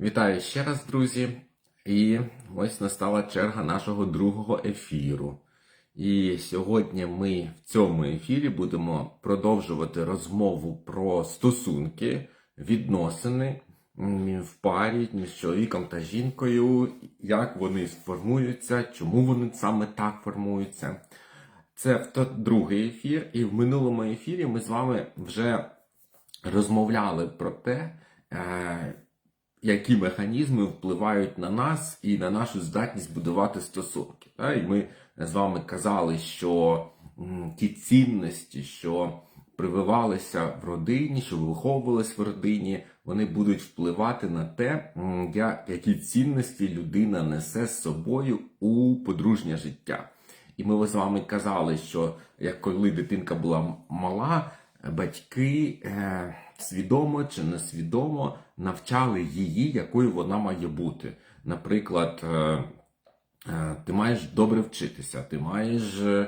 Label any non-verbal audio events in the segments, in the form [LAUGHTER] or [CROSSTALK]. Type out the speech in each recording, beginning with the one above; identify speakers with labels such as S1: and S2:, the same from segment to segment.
S1: Вітаю ще раз, друзі. І ось настала черга нашого другого ефіру. І сьогодні ми в цьому ефірі будемо продовжувати розмову про стосунки, відносини в парі між чоловіком та жінкою, як вони сформуються, чому вони саме так формуються. Це другий ефір, і в минулому ефірі ми з вами вже розмовляли про те, е, які механізми впливають на нас і на нашу здатність будувати стосунки. І ми з вами казали, що ті цінності, що прививалися в родині, що виховувалися в родині, вони будуть впливати на те, які цінності людина несе з собою у подружнє життя. І ми з вами казали, що як коли дитинка була мала, батьки е, свідомо чи несвідомо навчали її, якою вона має бути. Наприклад, е, е, ти маєш добре вчитися, ти маєш е,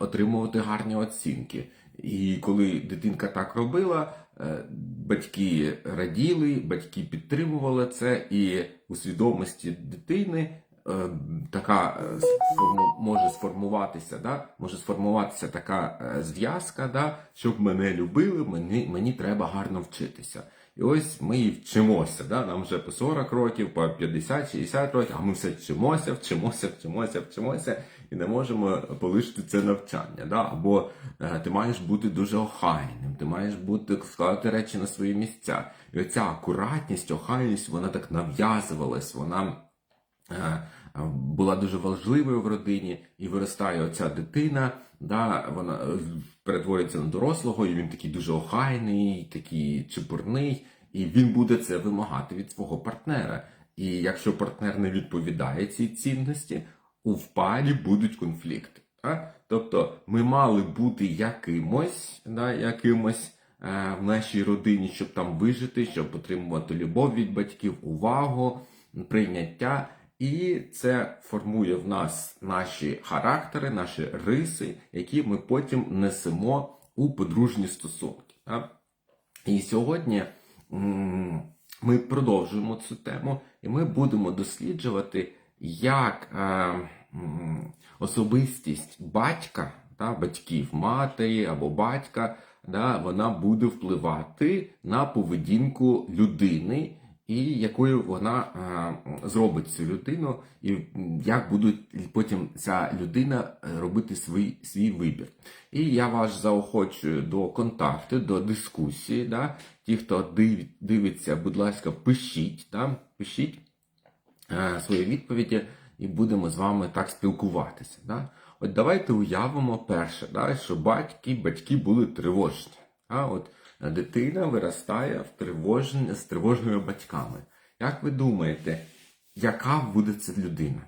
S1: отримувати гарні оцінки. І коли дитинка так робила, батьки раділи, батьки підтримували це, і у свідомості дитини така може сформуватися, да? може сформуватися така зв'язка, да? щоб мене любили, мені, мені треба гарно вчитися. І ось ми і вчимося. Да? Нам вже по 40 років, по 50-60 років, а ми все вчимося, вчимося, вчимося, вчимося і не можемо полишити це навчання. Да? Або е, ти маєш бути дуже охайним, ти маєш бути складати речі на свої місця. І оця акуратність, охайність, вона так нав'язувалась, вона е, була дуже важливою в родині, і виростає оця дитина, да, вона е, перетворюється на дорослого, і він такий дуже охайний, такий чепурний, і він буде це вимагати від свого партнера. І якщо партнер не відповідає цій цінності, у парі будуть конфлікти. Да? Тобто ми мали бути якимось, да, якимось е, в нашій родині, щоб там вижити, щоб отримувати любов від батьків, увагу, прийняття. І це формує в нас наші характери, наші риси, які ми потім несемо у подружні стосунки. І сьогодні ми продовжуємо цю тему, і ми будемо досліджувати, як е, особистість батька, батьків, матері або батька, вона буде впливати на поведінку людини, і якою вона е, зробить цю людину, і як буде потім ця людина е, робити свій, свій вибір. І я вас заохочую до контакту, до дискусії. Да? Ті, хто див, дивиться, будь ласка, пишіть, да? пишіть е, свої відповіді, і будемо з вами так спілкуватися. Да? От давайте уявимо перше, да, що батьки, батьки були тривожні. А от дитина виростає в тривожні, з тривожними батьками. Як ви думаєте, яка буде ця людина?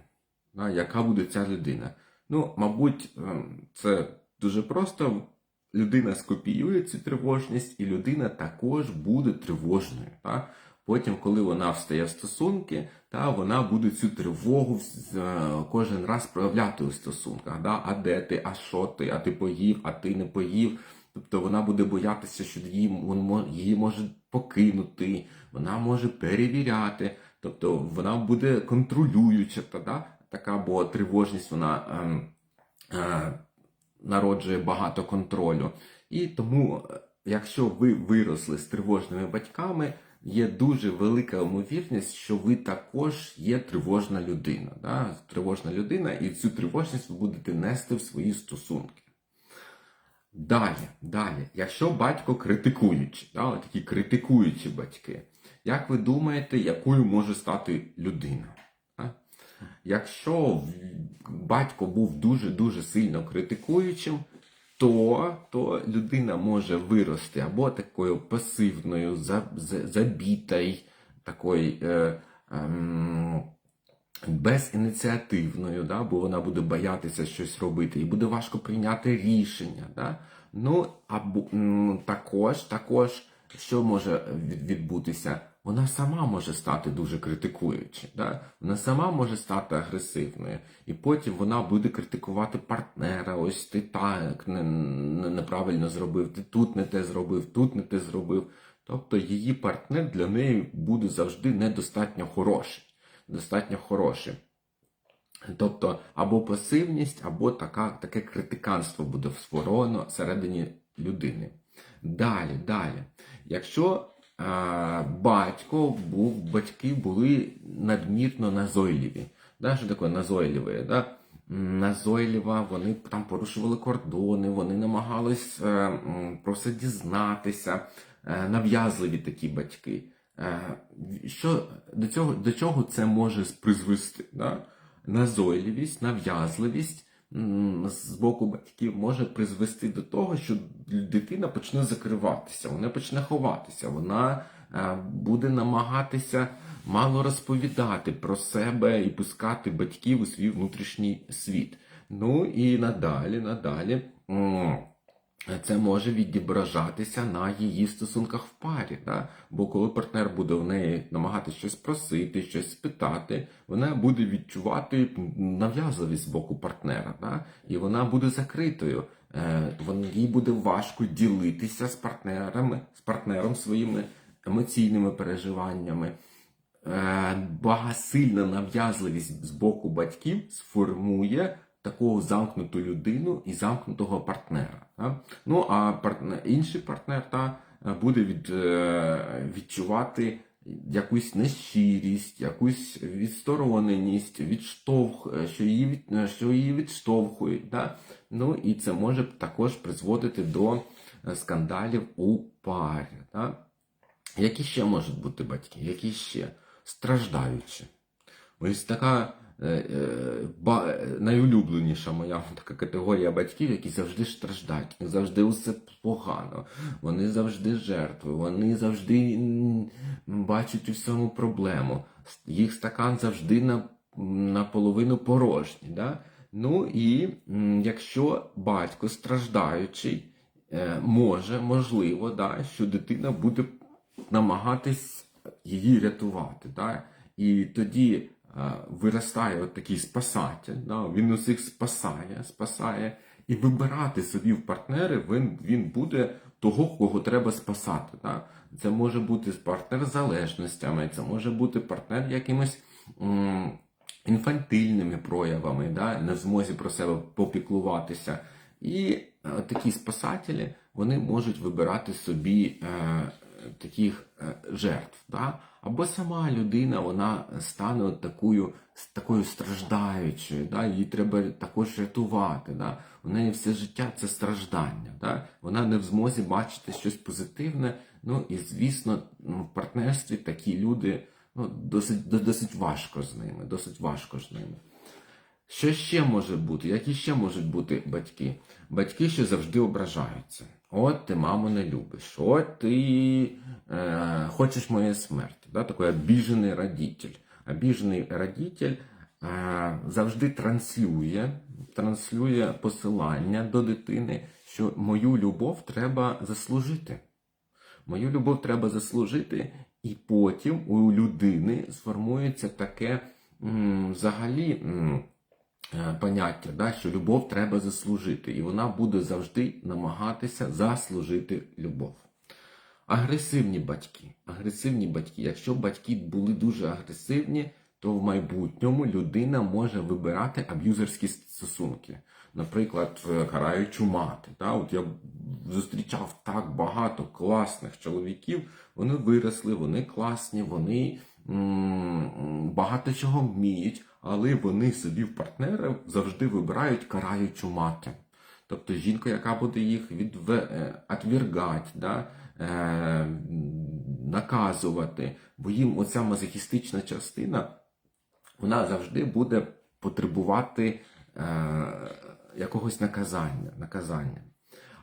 S1: Яка буде ця людина? Ну, мабуть, ем, це дуже просто. Людина скопіює цю тривожність, і людина також буде тривожною. Та? Потім, коли вона встає в стосунки, та вона буде цю тривогу е, кожен раз проявляти у стосунках. Да? А де ти, а що ти, а ти поїв, а ти не поїв. Тобто вона буде боятися, що її, її може покинути, вона може перевіряти, тобто вона буде контролююча, та, да? така, бо тривожність вона. Ем, е, народжує багато контролю. І тому, е, якщо ви виросли з тривожними батьками, є дуже велика ймовірність, що ви також є тривожна людина. Да? Тривожна людина, і цю тривожність ви будете нести в свої стосунки. Далі, далі, якщо батько критикуючий, да, такі критикуючі батьки, як ви думаєте, якою може стати людина? А? Якщо батько був дуже-дуже сильно критикуючим, то, то людина може вирости або такою пасивною, за- за- забітою, такою е, ем, безініціативною, да, бо вона буде боятися щось робити, і буде важко прийняти рішення. Да? Ну, або також, також, що може відбутися? Вона сама може стати дуже критикуючою, да? вона сама може стати агресивною, і потім вона буде критикувати партнера. Ось ти так не, не- неправильно зробив, ти тут не те зробив, тут не те зробив. Тобто її партнер для неї буде завжди недостатньо хороший. Достатньо хороший. Тобто або пасивність, або така, таке критиканство буде створено всередині людини. Далі, далі. Якщо е, батько був, батьки були надмірно назойливі. Да, що таке назойливі? Да? М, Назойлива, вони там порушували кордони, вони намагались е, про дізнатися, е, нав'язливі такі батьки. Е, що, до, цього, до чого це може призвести? Да? Назойливість, нав'язливість з боку батьків може призвести до того, що дитина почне закриватися, вона почне ховатися, вона е, буде намагатися мало розповідати про себе і пускати батьків у свій внутрішній світ. Ну і надалі, надалі. Це може відображатися на її стосунках в парі. Да? Бо коли партнер буде в неї намагатися щось просити, щось спитати, вона буде відчувати нав'язливість з боку партнера, да? і вона буде закритою. Е, їй буде важко ділитися з партнерами, з партнером своїми емоційними переживаннями. Е, багасильна нав'язливість з боку батьків сформує таку замкнуту людину і замкнутого партнера. Та? Ну а партнер, інший партнер та, е, буде від, е, відчувати якусь нещирість, якусь відстороненість, відштовх, е, що її, від, що її відштовхують. Та? Ну і це може також призводити до скандалів у парі. Та? Які ще можуть бути батьки? Які ще? Страждаючі. Ось така найулюбленіша моя [LAUGHS] така категорія батьків, які завжди страждають, завжди усе погано, вони завжди жертви, вони завжди бачать у всьому проблему. Їх стакан завжди на, наполовину порожній. Да? Ну і якщо батько страждаючий, е, може, можливо, да, що дитина буде намагатись її рятувати. Да? І тоді е, виростає от такий спасатель, да? він усіх спасає, спасає, і вибирати собі в партнери він, він буде того, кого треба спасати. Да? Це може бути партнер з залежностями, це може бути партнер якимось. м, Інфантильними проявами, да, не в змозі про себе попіклуватися. І е, такі спасателі вони можуть вибирати собі е, таких е, жертв. Да? Або сама людина вона стане такою, такою страждаючою, да? її треба також рятувати. Да? У неї все життя це страждання. Да? Вона не в змозі бачити щось позитивне. Ну і звісно, ну, в партнерстві такі люди ну, досить, досить важко з ними, досить важко з ними. Що ще може бути? Які ще можуть бути батьки? Батьки, що завжди ображаються. От ти маму не любиш, от ти е, хочеш моєї смерті. Да? Такий обіжений родитель. Обіжений родитель е, завжди транслює, транслює посилання до дитини, що мою любов треба заслужити. Мою любов треба заслужити, і потім у людини сформується таке м, взагалі м, поняття, да, що любов треба заслужити, і вона буде завжди намагатися заслужити любов. Агресивні батьки. Агресивні батьки. Якщо батьки були дуже агресивні, то в майбутньому людина може вибирати аб'юзерські стосунки. Наприклад, е, караючу мати. Да? От я зустрічав так багато класних чоловіків, вони виросли, вони класні, вони м, багато чого вміють, але вони собі в партнера завжди вибирають караючу мати. Тобто жінка, яка буде їх відве... е, да? е, наказувати, бо їм оця мазохістична частина, вона завжди буде потребувати е, якогось наказання. наказання.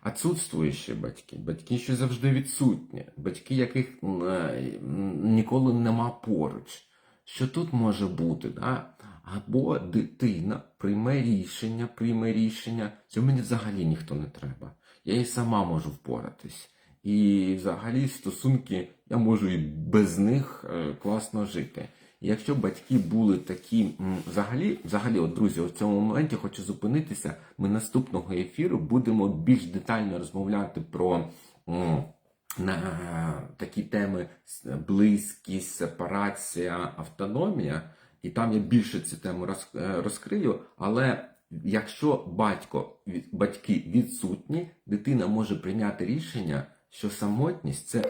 S1: Отсутствуючі батьки, батьки, що завжди відсутні, батьки, яких е, ніколи нема поруч. Що тут може бути? Да? Або дитина прийме рішення, прийме рішення, що мені взагалі ніхто не треба. Я і сама можу впоратись. І взагалі стосунки я можу і без них е, класно жити. І якщо батьки були такі, взагалі, взагалі, от друзі, в цьому моменті хочу зупинитися. Ми наступного ефіру будемо більш детально розмовляти про на такі теми близькість, сепарація, автономія, і там я більше цю тему е, розкрию. Але якщо батько, батьки відсутні, дитина може прийняти рішення, що самотність це,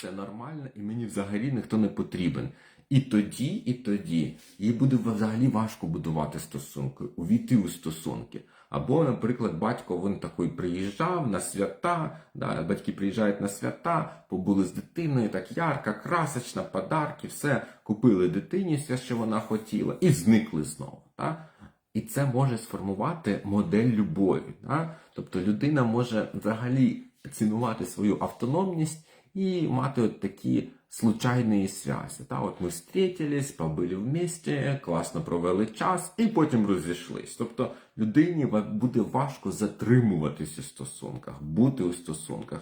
S1: це нормально, і мені взагалі ніхто не потрібен. І тоді, і тоді їй буде взагалі важко будувати стосунки, увійти у стосунки. Або, наприклад, батько він такий приїжджав на свята, да, батьки приїжджають на свята, побули з дитиною, так ярко, красочно, подарки, все купили дитині все, що вона хотіла, і зникли знову. Да? І це може сформувати модель любові. Да? Тобто людина може взагалі цінувати свою автономність і мати от такі случайні зв'язки. Та, от ми встретились, побили вместе, класно провели час і потім розійшлись. Тобто людині буде важко затримуватися в стосунках, бути у стосунках.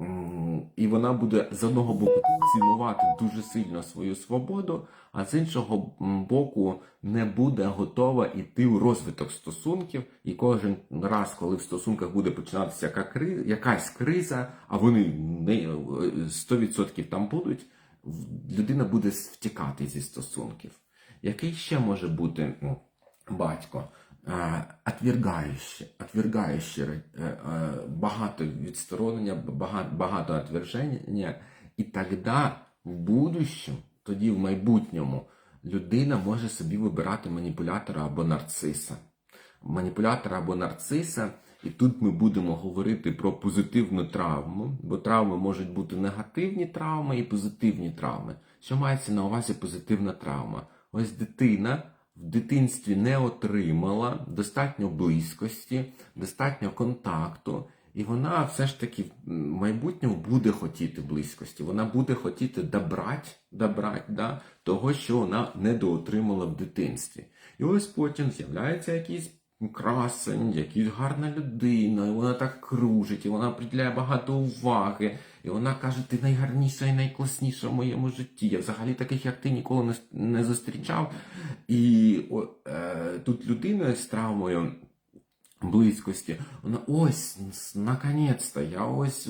S1: Е, і вона буде з одного боку цінувати дуже сильно свою свободу, а з іншого боку не буде готова йти у розвиток стосунків. І кожен раз, коли в стосунках буде починатися якась криза, а вони не е, 100% там будуть, людина буде втікати зі стосунків. Який ще може бути батько? Е, Отвергаючи, отвергаючи е, багато відсторонення, багато, отверження, і тоді в будущем, тоді в майбутньому, людина може собі вибирати маніпулятора або нарциса. Маніпулятора або нарциса, і тут ми будемо говорити про позитивну травму, бо травми можуть бути негативні травми і позитивні травми. Що мається на увазі позитивна травма? Ось дитина в дитинстві не отримала достатньо близькості, достатньо контакту, і вона все ж таки в майбутньому буде хотіти близькості. Вона буде хотіти добрати, добрати да, того, що вона недоотримала в дитинстві. І ось потім з'являється якийсь красень, якась гарна людина, і вона так кружить, і вона приділяє багато уваги, і вона каже, ти найгарніша і найкласніша в моєму житті. Я взагалі таких, як ти, ніколи не зустрічав. І о, е, тут людина з травмою близькості, вона ось, наконець-то, я ось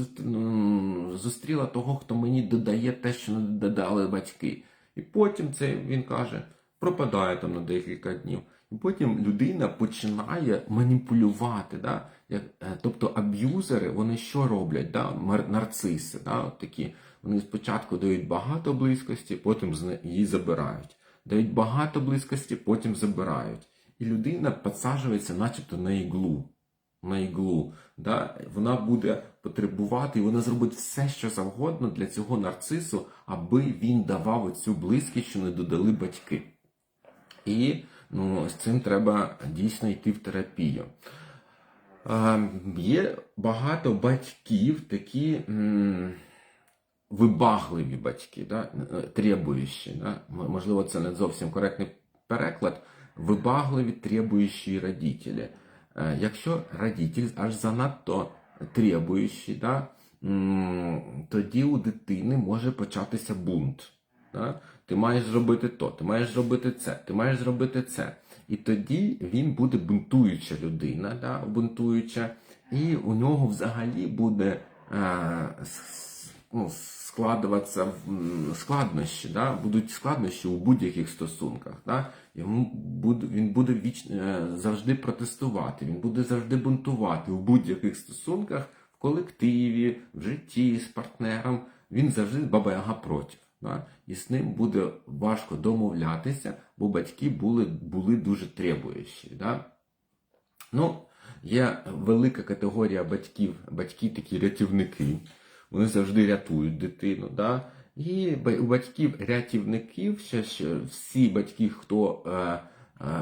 S1: зустріла того, хто мені додає те, що не додали батьки. І потім це він каже, пропадає там на декілька днів. І потім людина починає маніпулювати. Да? Е, тобто аб'юзери, вони що роблять? Да? Нарциси, да? Такі. Вони спочатку дають багато близькості, потім її забирають. Дають багато близькості, потім забирають. І людина підсаджується начебто на іглу. На іглу. Да? Вона буде потребувати, і вона зробить все, що завгодно для цього нарцису, аби він давав оцю близькість, що не додали батьки. І ну, з цим треба дійсно йти в терапію. Є багато батьків, такі вибагливі батьки, да? е, требуючі. Да? Можливо, це не зовсім коректний переклад. Вибагливі требуючі родителі. Е, Якщо родитель аж занадто требуючий, да? тоді у дитини може початися бунт. Да? Ти маєш зробити то, ти маєш зробити це, ти маєш зробити це. І тоді він буде бунтуюча людина, да? бунтуюча, і у нього взагалі буде е, ну, складуватися складнощі, да? будуть складнощі у будь-яких стосунках. Да? Йому буде, він буде віч, е, завжди протестувати, він буде завжди бунтувати у будь-яких стосунках, в колективі, в житті з партнером. Він завжди баба-яга проти. І з ним буде важко домовлятися, бо батьки були, були дуже требуючі. Да? Ну, є велика категорія батьків, батьки такі рятівники. Вони завжди рятують дитину. Да? І у батьків рятівників, ще, ще всі батьки, хто е,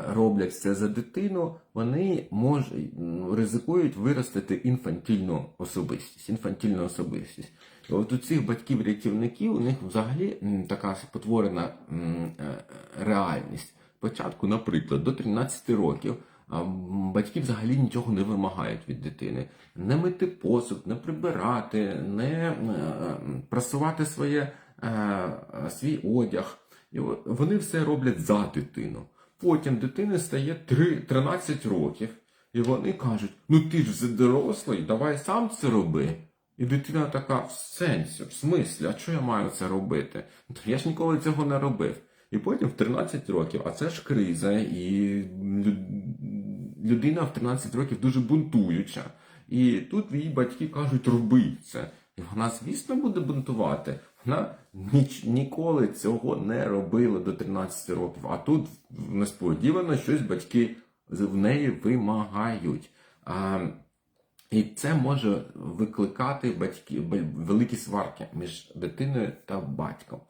S1: роблять це за дитину, вони мож, ризикують виростити інфантильну особистість. Інфантильну особистість. І от у цих батьків-рятівників у них взагалі така спотворена м, е, е, реальність. Спочатку, наприклад, до 13 років батьки взагалі нічого не вимагають від дитини. Не мити посуд, не прибирати, не е, е, прасувати своє, е, е, свій одяг. І вони все роблять за дитину. Потім дитині стає 3, 13 років, і вони кажуть: ну ти ж дорослий, давай сам це роби. І дитина така, в сенсі, в смислі, а що я маю це робити? Я ж ніколи цього не робив. І потім в 13 років, а це ж криза, і людина в 13 років дуже бунтуюча. І тут її батьки кажуть, роби це. І вона, звісно, буде бунтувати. Ніч, ніколи цього не робила до 13 років. А тут несподівано щось батьки в неї вимагають. А, і це може викликати батьки, великі сварки між дитиною та батьком.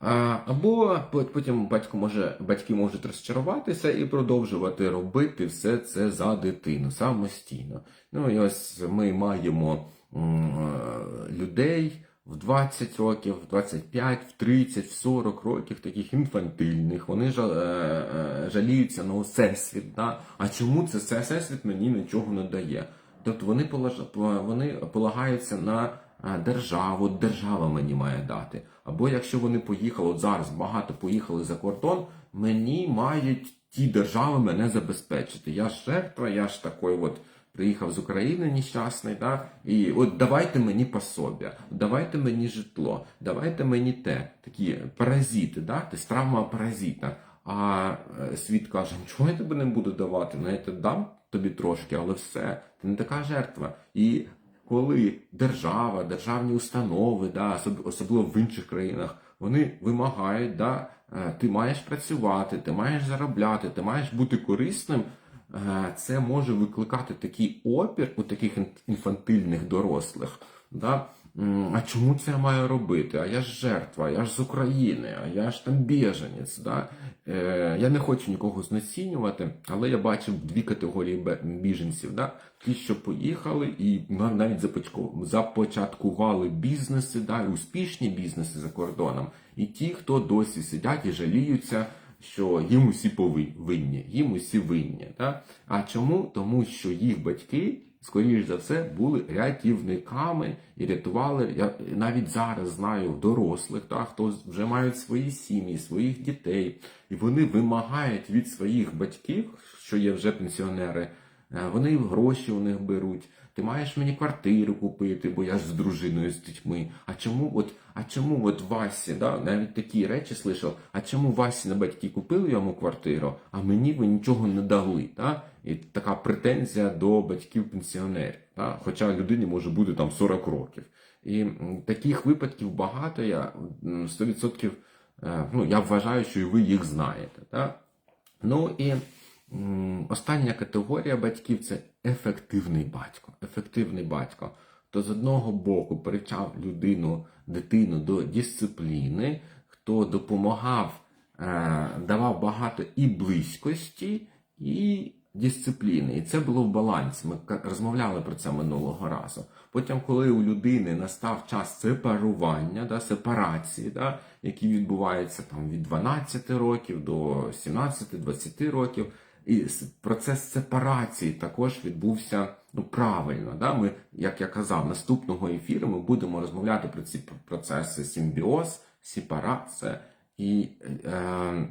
S1: А, Або потім батько може, батьки можуть розчаруватися і продовжувати робити все це за дитину самостійно. Ну і ось ми маємо людей в 20 років, в 25, в 30, в 40 років, таких інфантильних. Вони е, е, жаліються на всесвіт. Да? А чому це це всесвіт мені нічого не дає? Тобто вони вони полагаються на державу, держава мені має дати. Або якщо вони поїхали, от зараз багато поїхали за кордон, мені мають ті держави мене забезпечити. Я ж жертва, я ж такий от приїхав з України нещасний, да? і от давайте мені пособя, давайте мені житло, давайте мені те. Такі паразити, да? ти травма паразита. А е, світ каже, нічого я тебе не буду давати, ну я тебе дам тобі трошки, але все, ти не така жертва. І коли держава, державні установи, да, особливо в інших країнах, вони вимагають, да, е, ти маєш працювати, ти маєш заробляти, ти маєш бути корисним. Е, Це може викликати такий опір у таких інфантильних дорослих. Да? А чому це я маю робити? А я ж жертва, я ж з України, а я ж там біженець. Да? Е, я не хочу нікого знецінювати, але я бачив дві категорії біженців. Да? Ті, що поїхали і навіть започаткували бізнеси, да? успішні бізнеси за кордоном, і ті, хто досі сидять і жаліються. Що їм усі повинні, їм усі винні. Да? А чому? Тому що їх батьки скоріш за все, були рятівниками і рятували. Я навіть зараз знаю дорослих, та, хто вже мають свої сім'ї, своїх дітей, і вони вимагають від своїх батьків, що є вже пенсіонери, е, вони гроші у них беруть. Ти маєш мені квартиру купити, бо я ж з дружиною з дітьми. А чому от, а чому от Васі, да, навіть такі речі слышав, а чому Васі на батьки купили йому квартиру, а мені ви нічого не дали? Да? І така претензія до батьків пенсіонерів. Да? Хоча людині може бути там 40 років. І таких випадків багато. Я м, 100% е, ну, я вважаю, що і ви їх знаєте. Да? Ну і остання категорія батьків це ефективний батько. Ефективний батько. Хто з одного боку привчав людину, дитину до дисципліни, хто допомагав, е, давав багато і близькості, і дисципліни. І це було в балансі. Ми розмовляли про це минулого разу. Потім, коли у людини настав час сепарування, да, сепарації, да, які відбуваються там від 12 років до 17-20 років, і процес сепарації також відбувся ну, правильно. Да? Ми, як я казав, наступного ефіру ми будемо розмовляти про ці процеси симбіоз, сепарація і е,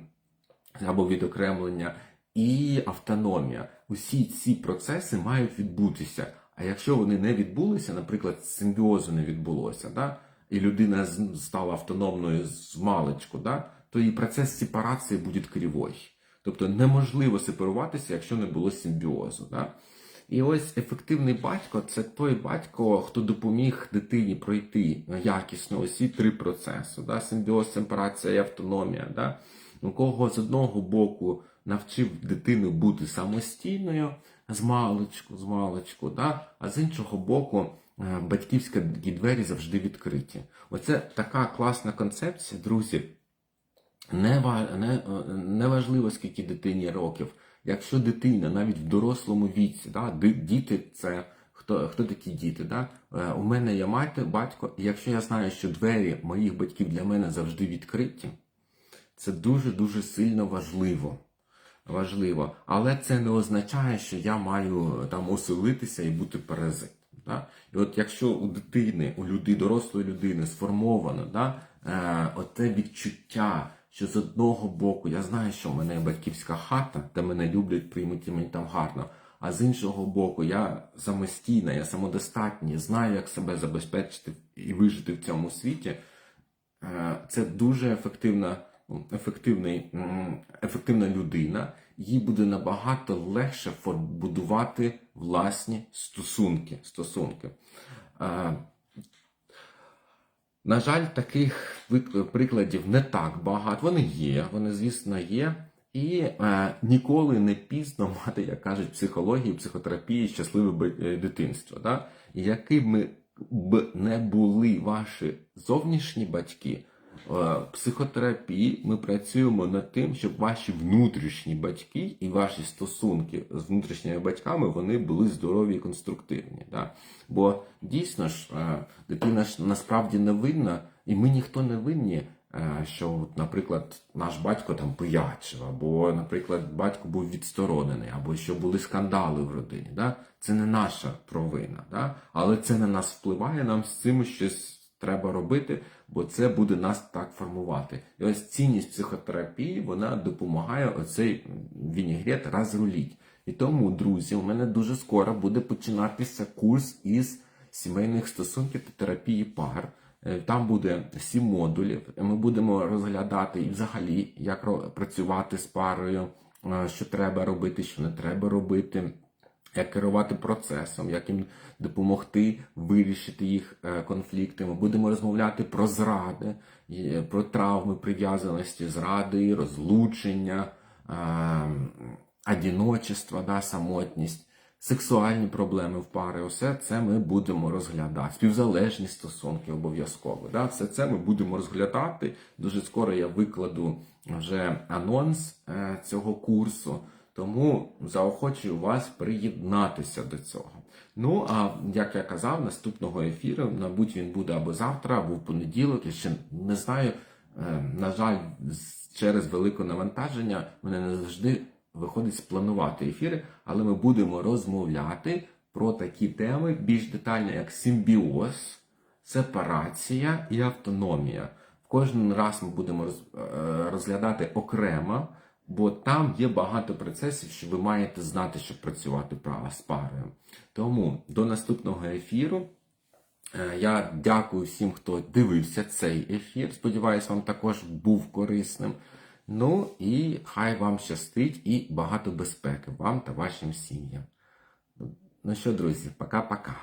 S1: або відокремлення і автономія. Усі ці процеси мають відбутися. А якщо вони не відбулися, наприклад, симбіозу не відбулося, да? і людина стала автономною з маличку, да? то і процес сепарації буде кривой. Тобто неможливо сепаруватися, якщо не було симбіозу. Да? І ось ефективний батько це той батько, хто допоміг дитині пройти якісно усі три процеси: да? симбіоз, сепарація і автономія. Да? У кого з одного боку навчив дитину бути самостійною з маличку, з маличку, да? а з іншого боку, е, батьківські двері завжди відкриті. Оце така класна концепція, друзі. Не, ва- не, е, не скільки дитині років. Якщо дитина навіть в дорослому віці, да, діти це хто, хто такі діти? Да? Е, У мене є мати, батько, і якщо я знаю, що двері моїх батьків для мене завжди відкриті, це дуже-дуже сильно важливо. Важливо. Але це не означає, що я маю е, там оселитися і бути паразитом. Да? І от якщо у дитини, у люди, дорослої людини сформовано да, е, оте відчуття, що з одного боку я знаю, що в мене батьківська хата, де мене люблять, приймуть і мені там гарно. а з іншого боку, я самостійна, я самодостатня, знаю, як себе забезпечити і вижити в цьому світі. Е, Це дуже ефективна, ну, ефективний, ефективна людина. Їй буде набагато легше будувати власні стосунки. стосунки. На жаль, таких прикладів не так багато. Вони є, вони, звісно, є. І е, ніколи не пізно [LAUGHS] мати, як кажуть, психології, психотерапії щасливе е, дитинство. Да? Якими б не були ваші зовнішні батьки, психотерапії ми працюємо над тим, щоб ваші внутрішні батьки і ваші стосунки з внутрішніми батьками вони були здорові і конструктивні. Да? Бо дійсно ж е, дитина ж насправді не винна, і ми ніхто не винні. е, Що, наприклад, наш батько там пиячив, або, наприклад, батько був відсторонений, або що були скандали в родині. Да? Це не наша провина, да? але це на нас впливає, нам з цим щось треба робити, бо це буде нас так формувати. І ось цінність психотерапії вона допомагає оцей вінігрет розруліть. І тому, друзі, у мене дуже скоро буде починатися курс із сімейних стосунків та терапії пар. Е, Там буде сім модулів. Ми будемо розглядати і взагалі, як працювати з парою, е, що треба робити, що не треба робити як керувати процесом, як їм допомогти вирішити їх е, конфлікти. Ми будемо розмовляти про зради, е, про травми прив'язаності, зради, розлучення, е, одіночество, да, самотність. Сексуальні проблеми в пари, усе це ми будемо розглядати. Співзалежні стосунки обов'язково. Да? Все це ми будемо розглядати. Дуже скоро я викладу вже анонс цього курсу. Тому заохочую вас приєднатися до цього. Ну, а як я казав, наступного ефіру, мабуть, він буде або завтра, або в понеділок. Я ще не знаю. Е, На жаль, через велике навантаження мене не завжди виходить спланувати ефіри, але ми будемо розмовляти про такі теми більш детально, як симбіоз, сепарація і автономія. В кожен раз ми будемо е, розглядати окремо, бо там є багато процесів, що ви маєте знати, щоб працювати пра- з парою. Тому до наступного ефіру. Е, Я дякую всім, хто дивився цей ефір. Сподіваюсь, вам також був корисним. Ну і хай вам щастить і багато безпеки вам та вашим сім'ям. Ну що, друзі, пока-пока.